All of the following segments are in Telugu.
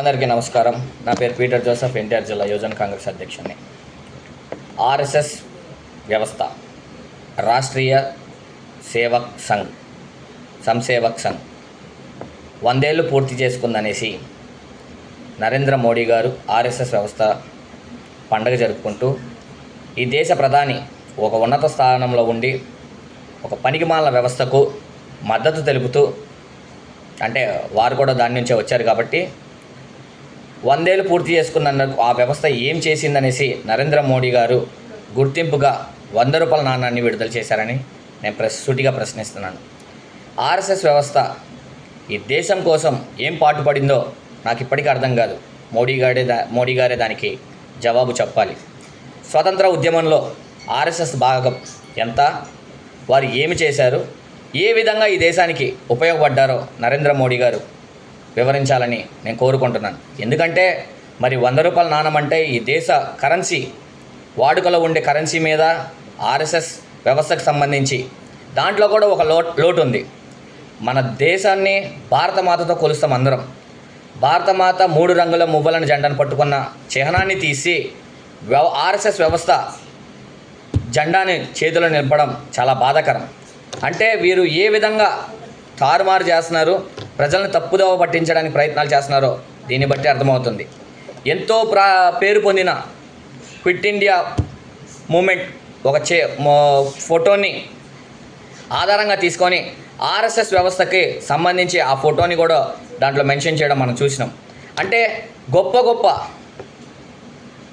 అందరికీ నమస్కారం. నా పేరు పీటర్ జోసఫ్ ఎన్టీఆర్ జిల్లా యువజన కాంగ్రెస్ అధ్యక్షుడిని ఆర్ఎస్ఎస్ వ్యవస్థ రాష్ట్రీయ సేవక్ సంఘ్ సంసేవక్ సంఘ్ వందేళ్ళు పూర్తి చేసుకుందనేసి నరేంద్ర మోడీ గారు ఆర్ఎస్ఎస్ వ్యవస్థ పండగ జరుపుకుంటూ ఈ దేశ ప్రధాని ఒక ఉన్నత స్థానంలో ఉండి ఒక పనికిమాల వ్యవస్థకు మద్దతు తెలుపుతూ అంటే వారు కూడా దాని నుంచే వచ్చారు కాబట్టి వందేళ్ళు పూర్తి చేసుకున్న ఆ వ్యవస్థ ఏం చేసిందనేసి నరేంద్ర మోడీ గారు గుర్తింపుగా వంద రూపాయల నాణాన్ని విడుదల చేశారని నేను ప్రశ్ సూటిగా ప్రశ్నిస్తున్నాను. ఆర్ఎస్ఎస్ వ్యవస్థ ఈ దేశం కోసం ఏం పాటుపడిందో నాకు ఇప్పటికీ అర్థం కాదు. మోడీ గారే దా మోడీ గారే దానికి జవాబు చెప్పాలి. స్వతంత్ర ఉద్యమంలో ఆర్ఎస్ఎస్ భాగం ఎంత? వారు ఏమి చేశారు? ఏ విధంగా ఈ దేశానికి ఉపయోగపడ్డారో నరేంద్ర మోడీ గారు వివరించాలని నేను కోరుకుంటున్నాను. ఎందుకంటే మరి వంద రూపాయల నాణం అంటే ఈ దేశ కరెన్సీ వాడుకలో ఉండే కరెన్సీ మీద ఆర్ఎస్ఎస్ వ్యవస్థకు సంబంధించి దాంట్లో కూడా ఒక లోట్ లోటు ఉంది. మన దేశాన్ని భారతమాతతో కొలుస్తాం అందరం. భారతమాత మూడు రంగుల మువ్వలను జెండాను పట్టుకున్న చిహ్నాన్ని తీసి వ్యవ ఆర్ఎస్ఎస్ వ్యవస్థ జెండాని చేతిలో నిలపడం చాలా బాధాకరం. అంటే వీరు ఏ విధంగా తారుమారు చేస్తున్నారు? ప్రజలను తప్పుదోవ పట్టించడానికి ప్రయత్నాలు చేస్తున్నారో దీన్ని బట్టి అర్థమవుతుంది. ఎంతో ప్రా పేరు పొందిన క్విట్ ఇండియా మూమెంట్ ఒక చే ఫోటోని ఆధారంగా తీసుకొని ఆర్ఎస్ఎస్ వ్యవస్థకి సంబంధించి ఆ ఫోటోని కూడా దాంట్లో మెన్షన్ చేయడం మనం చూసినాం. అంటే గొప్ప గొప్ప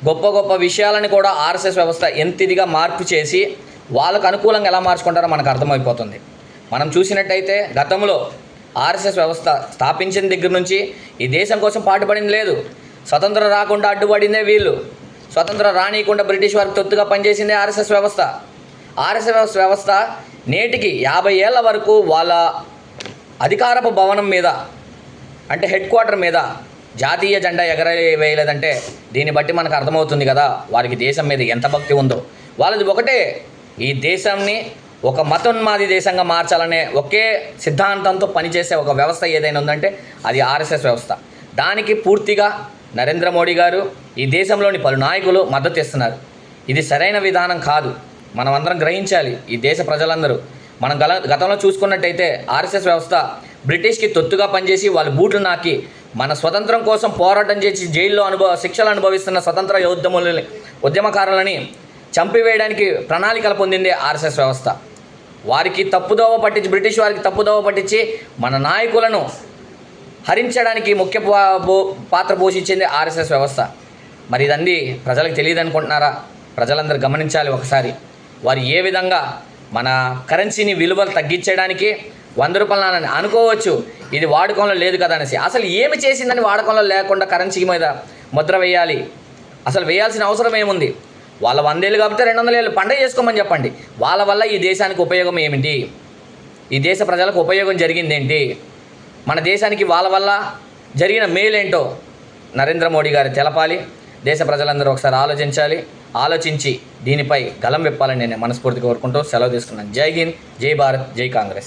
గొప్ప గొప్ప విషయాలను కూడా ఆర్ఎస్ఎస్ వ్యవస్థ ఎంత ఇదిగా మార్పు చేసి వాళ్ళకు అనుకూలంగా ఎలా మార్చుకుంటారో మనకు అర్థమైపోతుంది. మనం చూసినట్టయితే గతంలో ఆర్ఎస్ఎస్ వ్యవస్థ స్థాపించిన దగ్గర నుంచి ఈ దేశం కోసం పాటుపడింది లేదు. స్వతంత్రం రాకుండా అడ్డుపడిందే వీళ్ళు. స్వతంత్రం రానియకుండా బ్రిటిష్ వారికి తొత్తుగా పనిచేసిందే ఆర్ఎస్ఎస్ వ్యవస్థ. ఆర్ఎస్ఎస్ వ్యవస్థ నేటికి యాభై ఏళ్ళ వరకు వాళ్ళ అధికారపు భవనం మీద అంటే హెడ్ క్వార్టర్ మీద జాతీయ జెండా ఎగర వేయలేదంటే దీన్ని బట్టి మనకు అర్థమవుతుంది కదా వారికి దేశం మీద ఎంత భక్తి ఉందో. వాళ్ళది ఒకటే ఈ దేశాన్ని ఒక మతోన్మాది దేశంగా మార్చాలనే ఒకే సిద్ధాంతంతో పనిచేసే ఒక వ్యవస్థ ఏదైనా ఉందంటే అది ఆర్ఎస్ఎస్ వ్యవస్థ. దానికి పూర్తిగా నరేంద్ర మోడీ గారు ఈ దేశంలోని పలు నాయకులు మద్దతు ఇస్తున్నారు. ఇది సరైన విధానం కాదు. మనం అందరం గ్రహించాలి ఈ దేశ ప్రజలందరూ. మనం గల గతంలో చూసుకున్నట్టయితే ఆర్ఎస్ఎస్ వ్యవస్థ బ్రిటిష్కి తొత్తుగా పనిచేసి వాళ్ళు బూట్లు నాకి మన స్వతంత్రం కోసం పోరాటం చేసి జైల్లో అనుభవ శిక్షలు అనుభవిస్తున్న స్వతంత్ర యోద్ధములని ఉద్యమకారులని చంపివేయడానికి ప్రణాళికలు పొందింది ఆర్ఎస్ఎస్ వ్యవస్థ. వారికి తప్పుదోవ పట్టించి బ్రిటిష్ వారికి తప్పుదోవ పట్టించి మన నాయకులను హరించడానికి ముఖ్య పాత్ర పోషించింది ఆర్ఎస్ఎస్ వ్యవస్థ. మరి ఇదంది ప్రజలకు తెలియదు అనుకుంటున్నారా? ప్రజలందరూ గమనించాలి ఒకసారి. వారు ఏ విధంగా మన కరెన్సీని విలువలు తగ్గించడానికి వంద రూపాయల నాణాన్ని అనుకోవచ్చు ఇది వాడుకంలో లేదు కదా అనేసి. అసలు ఏమి చేసిందని వాడకంలో లేకుండా కరెన్సీ మీద ముద్ర వేయాలి? అసలు వేయాల్సిన అవసరం ఏముంది? వాళ్ళ వందేళ్ళు కాబట్టి రెండు వందల ఏళ్ళు పండగ చేసుకోమని చెప్పండి. వాళ్ళ వల్ల ఈ దేశానికి ఉపయోగం ఏమిటి? ఈ దేశ ప్రజలకు ఉపయోగం జరిగిందేంటి? మన దేశానికి వాళ్ళ వల్ల జరిగిన మేలేంటో నరేంద్ర మోడీ గారు తెలపాలి. దేశ ప్రజలందరూ ఒకసారి ఆలోచించాలి. ఆలోచించి దీనిపై గలం విప్పాలని నేను మనస్ఫూర్తిగా కోరుకుంటూ సెలవు తీసుకున్నాను. జై హింద్ జై భారత్ జై కాంగ్రెస్.